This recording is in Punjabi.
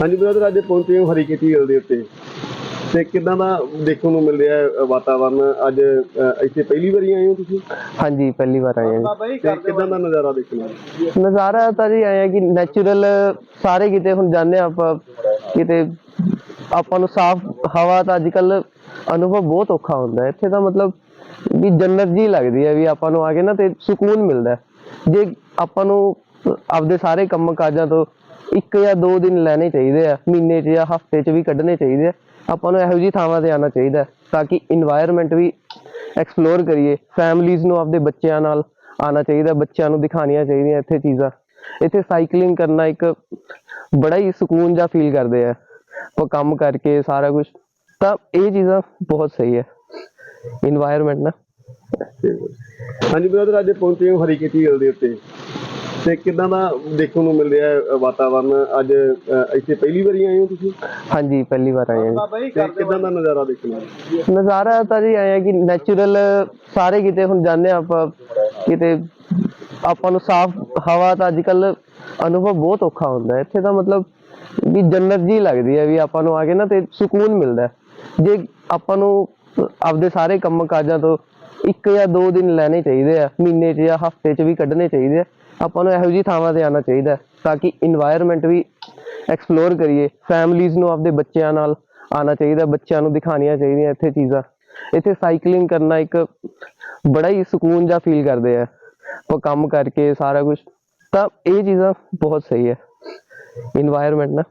ਹਾਂਜੀ ਬ੍ਰਦਰ ਅੱਜ ਪਹੁੰਚੇ ਹੋ ਹਰੀਕੇਤੀ ਹਿੱਲ ਦੇ ਉੱਤੇ। ਤੇ ਕਿਦਾਂ ਦਾ ਦੇਖਣ ਨੂੰ ਮਿਲ ਰਿਹਾ ਹੈ ਵਾਤਾਵਰਨ? ਅੱਜ ਇੱਥੇ ਪਹਿਲੀ ਵਾਰੀ ਆਏ ਹੋ ਤੁਸੀਂ? ਹਾਂਜੀ ਪਹਿਲੀ ਵਾਰ ਆਏ ਹਾਂ ਤੇ ਕਿਦਾਂ ਦਾ ਨਜ਼ਾਰਾ ਦੇਖਣ। ਨਜ਼ਾਰਾ ਤਾਂ ਜੀ ਆਇਆ ਕਿ ਨੈਚੁਰਲ ਸਾਰੇ ਕਿਤੇ ਹੁਣ ਜਾਂਦੇ ਹਾਂ ਆਪਾਂ ਕਿਤੇ ਆਪਾਂ ਨੂੰ ਸਾਫ਼ ਹਵਾ ਤਾਂ ਅੱਜ ਕੱਲ ਅਨੁਭਵ ਬਹੁਤ ਔਖਾ ਹੁੰਦਾ ਹੈ। ਇੱਥੇ ਤਾਂ ਮਤਲਬ ਵੀ ਜੰਨਤ ਜੀ ਲੱਗਦੀ ਹੈ ਵੀ ਆਪਾਂ ਨੂੰ ਆ ਕੇ ਨਾ ਤੇ ਸਕੂਨ ਮਿਲਦਾ ਹੈ। ਜੇ ਆਪਾਂ ਨੂੰ ਆਪਦੇ ਸਾਰੇ ਕੰਮ ਕਾਜਾਂ ਤੋਂ ਇੱਕ ਜਾਂ ਦੋ ਦਿਨ ਲੈਣੇ ਚਾਹੀਦੇ ਆ, ਮਹੀਨੇ 'ਚ ਜਾਂ ਹਫ਼ਤੇ 'ਚ ਵੀ ਕੱਢਣੇ ਚਾਹੀਦੇ ਆ। ਆਪਾਂ ਨੂੰ ਇਹੋ ਜੀ ਥਾਵਾਂ ਤੇ ਆਣਾ ਚਾਹੀਦਾ ਤਾਂ ਕਿ এনवायरमेंट ਵੀ ਐਕਸਪਲੋਰ ਕਰੀਏ ਫੈਮਲੀਆਂ ਨੂੰ ਆਪਦੇ ਬੱਚਿਆਂ ਨਾਲ ਆਣਾ ਚਾਹੀਦਾ, ਬੱਚਿਆਂ ਨੂੰ ਦਿਖਾਣੀਆਂ ਚਾਹੀਦੀਆਂ ਇੱਥੇ ਚੀਜ਼ਾਂ। ਇੱਥੇ ਸਾਈਕਲਿੰਗ ਕਰਨਾ ਇੱਕ ਬੜਾ ਹੀ ਸਕੂਨ ਜਾ ਫੀਲ ਕਰਦੇ ਆ। ਉਹ ਕੰਮ ਕਰਕੇ ਸਾਰਾ ਕੁਝ ਤਾਂ ਇਹ ਚੀਜ਼ਾਂ ਬਹੁਤ ਸਹੀ ਹੈ। এনवायरमेंट ਨਾ। ਹਾਂਜੀ ਬ੍ਰਦਰ ਅੱਜ ਪਹੁੰਚੇ ਹਾਂ ਹਰੀਕੇ ਝੀਲ ਦੇ ਉੱਤੇ। ਤੇ ਕਿਦਾਂ ਦਾ ਦੇਖਣ ਨੂੰ ਮਿਲ ਰਿਹਾ ਹੈ ਵਾਤਾਵਰਨ? ਅੱਜ ਅ, ਇੱਥੇ ਪਹਿਲੀ ਵਾਰੀ ਆਏ ਹੋ ਤੁਸੀਂ? ਹਾਂਜੀ ਪਹਿਲੀ ਵਾਰ ਆਏ ਹਾਂ ਤੇ ਕਿਦਾਂ ਦਾ ਨਜ਼ਾਰਾ ਦੇਖਣ ਨੂੰ? ਨਜ਼ਾਰਾ ਤਾਂ ਜੀ ਆਇਆ ਕਿ ਨੈਚੁਰਲ ਸਾਰੇ ਕਿਤੇ ਹੁਣ ਜਾਂਦੇ ਹਾਂ ਆਪਾਂ ਕਿਤੇ ਆਪਾਂ ਨੂੰ ਸਾਫ਼ ਹਵਾ ਤਾਂ ਅੱਜ ਕੱਲ ਅਨੁਭਵ ਬਹੁਤ ਔਖਾ ਹੁੰਦਾ ਹੈ। ਇੱਥੇ ਤਾਂ ਮਤਲਬ ਵੀ ਜੰਨਤ ਜੀ ਲੱਗਦੀ ਹੈ ਵੀ ਆਪਾਂ ਨੂੰ ਆ ਕੇ ਨਾ ਤੇ ਸਕੂਨ ਮਿਲਦਾ ਹੈ। ਜੇ ਆਪਾਂ ਨੂੰ ਆਪਦੇ ਸਾਰੇ ਕੰਮ ਕਾਜਾਂ ਤੋਂ ਇੱਕ ਜਾਂ ਦੋ ਦਿਨ ਲੈਣੇ ਚਾਹੀਦੇ ਆ ਮਹੀਨੇ 'ਚ ਜਾਂ ਹਫ਼ਤੇ 'ਚ ਵੀ ਕੱਢਣੇ ਚਾਹੀਦੇ ਆ ਆਪਾਂ ਨੂੰ ਇਹੋ ਜਿਹੀ ਥਾਵਾਂ ਤੇ ਆਉਣਾ ਚਾਹੀਦਾ ਹੈ ਤਾਂ ਕਿ এনवायरमेंट ਵੀ ਐਕਸਪਲੋਰ ਕਰੀਏ ਫੈਮਲੀਆਂ ਨੂੰ ਆਪਦੇ ਬੱਚਿਆਂ ਨਾਲ ਆਉਣਾ ਚਾਹੀਦਾ ਬੱਚਿਆਂ ਨੂੰ ਦਿਖਾਉਣੀਆਂ ਚਾਹੀਦੀਆਂ ਇੱਥੇ ਚੀਜ਼ਾਂ। ਇੱਥੇ ਸਾਈਕਲਿੰਗ ਕਰਨਾ ਇੱਕ ਬੜਾ ਹੀ ਸਕੂਨ ਜਿਹਾ ਫੀਲ ਕਰਦੇ ਹੈ ਆਪਾਂ ਕੰਮ ਕਰਕੇ ਸਾਰਾ ਕੁਛ, ਤਾਂ ਇਹ ਚੀਜ਼ਾਂ ਬਹੁਤ ਸਹੀ ਹੈ। এনवायरमेंट ਨਾ।